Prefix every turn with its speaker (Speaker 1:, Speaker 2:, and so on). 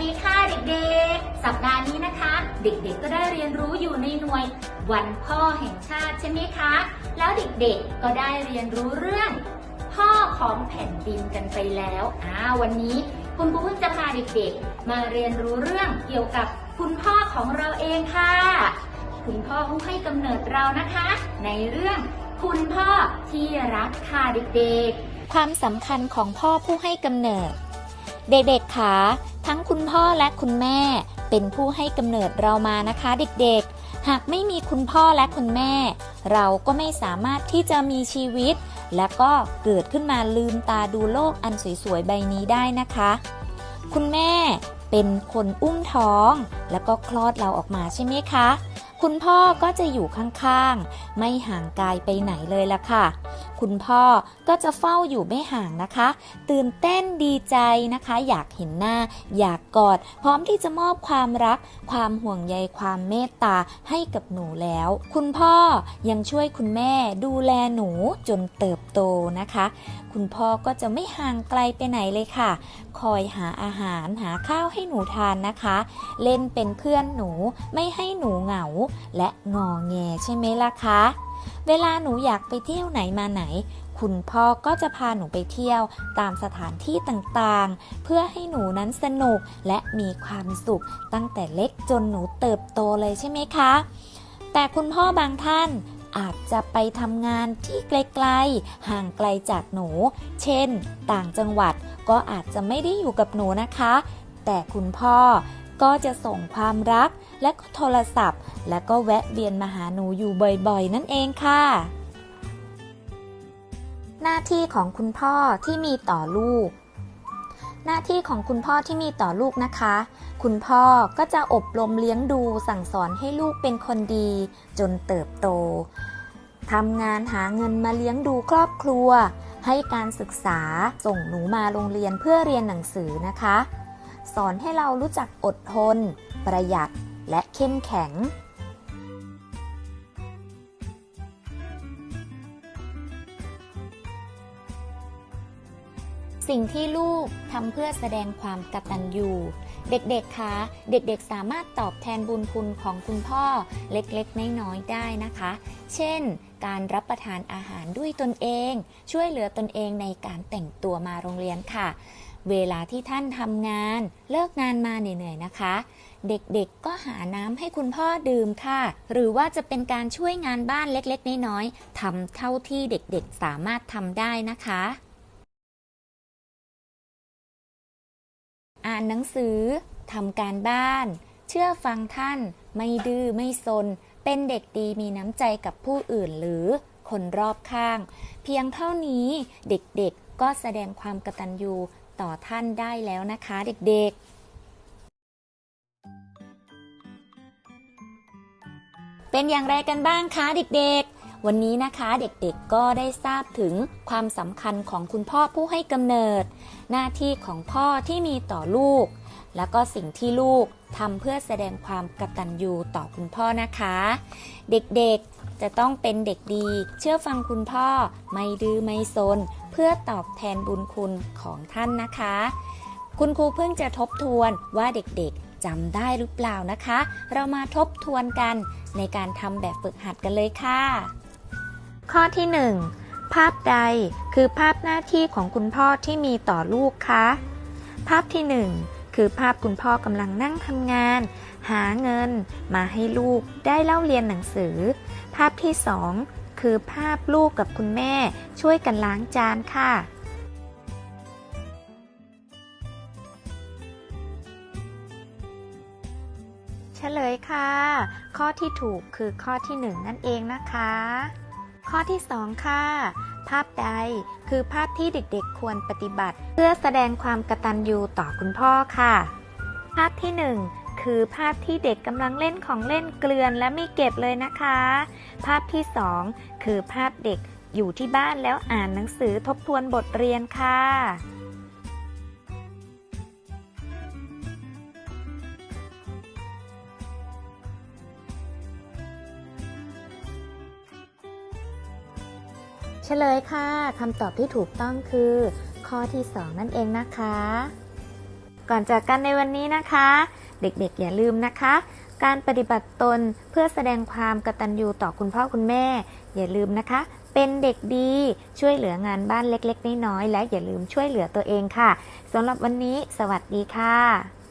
Speaker 1: ดีค่ะเด็กๆ สัปดาห์นี้นะคะ เด็กๆก็ได้เรียนรู้อยู่ในหน่วยวันพ่อแห่งชาติใช่ไหมคะ แล้วเด็กๆก็ได้เรียนรู้เรื่อง พ่อของแผ่นดินกันไปแล้วอ่าวันนี้คุณครูเพิ่งจะพาเด็กๆ มาเรียนรู้เรื่องเกี่ยวกับคุณพ่อของเราเองค่ะ คุณพ่อผู้ให้กำเนิดเรานะคะ ในเรื่องคุณพ่อที่รักค่ะเด็กๆ ความสำคัญของพ่อผู้ให้กำเนิด เด็กๆคะ ทั้งคุณพ่อและคุณแม่ เป็นผู้ให้กำเนิดเรามานะคะเด็กๆ หากไม่มีคุณพ่อและคุณแม่ เราก็ไม่สามารถที่จะมีชีวิต และก็เกิดขึ้นมาลืมตาดูโลกอันสวยๆใบนี้ได้นะคะ คุณแม่เป็นคนอุ้มท้อง แล้วก็คลอดเราออกมาใช่ไหมคะ คุณพ่อก็จะอยู่ข้างๆ ไม่ห่างกายไปไหนเลยล่ะค่ะ คุณพ่อก็จะเฝ้าอยู่ไม่ห่างนะคะ ตื่นเต้นดีใจนะคะ อยากเห็นหน้า อยากกอด พร้อมที่จะมอบความรัก ความห่วงใยความเมตตาให้กับหนูแล้ว คุณพ่อยังช่วยคุณแม่ดูแลหนูจนเติบโตนะคะ คุณพ่อก็จะไม่ห่างไกลไปไหนเลยค่ะ คอยหาอาหารหาข้าวให้หนูทานนะคะ เล่นเป็นเพื่อนหนูไม่ให้หนูเหงาและงอแงใช่ไหมล่ะคะ เวลาหนูอยากไปเที่ยวไหนมาไหน คุณพ่อก็จะพาหนูไปเที่ยวตามสถานที่ต่างๆ เพื่อให้หนูนั้นสนุกและมีความสุขตั้งแต่เล็กจนหนูเติบโตเลยใช่ไหมคะ แต่คุณพ่อบางท่านอาจจะไปทำงานที่ไกลๆ ห่างไกลจากหนู เช่น ต่างจังหวัดก็อาจจะไม่ได้อยู่กับหนูนะคะ แต่คุณพ่อ ก็จะส่งความรักและก็โทรศัพท์ และก็แวะเวียนมาหาหนูอยู่บ่อยๆ นั่นเองค่ะ หน้าที่ของคุณพ่อที่มีต่อลูก หน้าที่ของคุณพ่อที่มีต่อลูกนะคะ คุณพ่อก็จะอบรมเลี้ยงดูสั่งสอนให้ลูกเป็นคนดี จนเติบโตทำงานหาเงินมาเลี้ยงดูครอบครัว ให้การศึกษาส่งหนูมาโรงเรียนเพื่อเรียนหนังสือนะคะ สอนให้เรารู้จักอดทน ประหยัดและเข้มแข็ง สิ่งที่ลูกทำเพื่อแสดงความกตัญญูเด็กๆ คะ เด็กๆ สามารถตอบแทนบุญคุณของคุณพ่อเล็กๆ น้อยๆ ได้นะคะ เช่น การรับประทานอาหารด้วยตนเอง ช่วยเหลือตนเองในการแต่งตัวมาโรงเรียนค่ะ เวลาที่ท่านทำงานเลิกงานมาเหนื่อยๆนะคะ เด็กๆก็หาน้ำให้คุณพ่อดื่มค่ะ หรือว่าจะเป็นการช่วยงานบ้านเล็กๆ น้อยๆทำเท่าที่เด็กๆสามารถทำได้นะคะ อ่านหนังสือทำการบ้าน เชื่อฟังท่าน ไม่ดื้อไม่ซน เป็นเด็กดีมีน้ำใจกับผู้อื่นหรือคนรอบข้าง เพียงเท่านี้เด็กๆก็แสดงความกตัญญู ต่อท่านได้แล้วนะคะเด็กๆ เป็นอย่างไรกันบ้างคะเด็กๆ วันนี้นะคะเด็กๆก็ได้ทราบถึงความสำคัญของคุณพ่อผู้ให้กำเนิด หน้าที่ของพ่อที่มีต่อลูก แล้วก็สิ่งที่ลูกทำเพื่อแสดงความกตัญญูต่อคุณพ่อนะคะ เด็กๆจะต้องเป็นเด็กดี เชื่อฟังคุณพ่อไม่ดื้อไม่ซน เพื่อตอบแทนบุญคุณของท่านนะคะ คุณครูเพิ่งจะทบทวนว่าเด็กๆจำได้หรือเปล่านะคะ เรามาทบทวนกันในการทำแบบฝึกหัดกันเลยค่ะ ข้อที่ 1 ภาพใดคือภาพหน้าที่ของคุณพ่อที่มีต่อลูกคะภาพที่ 1 คือภาพคุณพ่อกำลังนั่งทำงาน หาเงิน มาให้ลูกได้เล่าเรียนหนังสือ ภาพที่ 2 คือภาพลูกกับคุณแม่ช่วยกันล้างจานค่ะ เฉลยค่ะ ข้อที่ถูกคือข้อที่ 1 นั่นเองนะคะ ข้อที่ 2 ค่ะ ภาพใด คือภาพที่เด็กๆควรปฏิบัติ เพื่อแสดงความกตัญญูต่อคุณพ่อค่ะ ภาพที่ 1 คือภาพที่เด็กกำลังเล่นของเล่นเกลือนและไม่เก็บเลยนะคะ ภาพที่ 2 คือภาพเด็กอยู่ที่บ้านแล้วอ่านหนังสือทบทวนบทเรียนค่ะ ฉลยค่ะคำตอบที่ถูกต้องคือ ข้อที่ 2 นั่นเองนะคะ
Speaker 2: ก่อนจากกันในวันนี้นะคะ เด็กๆอย่าลืมนะคะ การปฏิบัติตนเพื่อแสดงความกตัญญูต่อคุณพ่อคุณแม่ อย่าลืมนะคะ เป็นเด็กดีช่วยเหลืองานบ้านเล็กๆน้อยๆและอย่าลืมช่วยเหลือตัวเองค่ะสำหรับวันนี้ สวัสดีค่ะ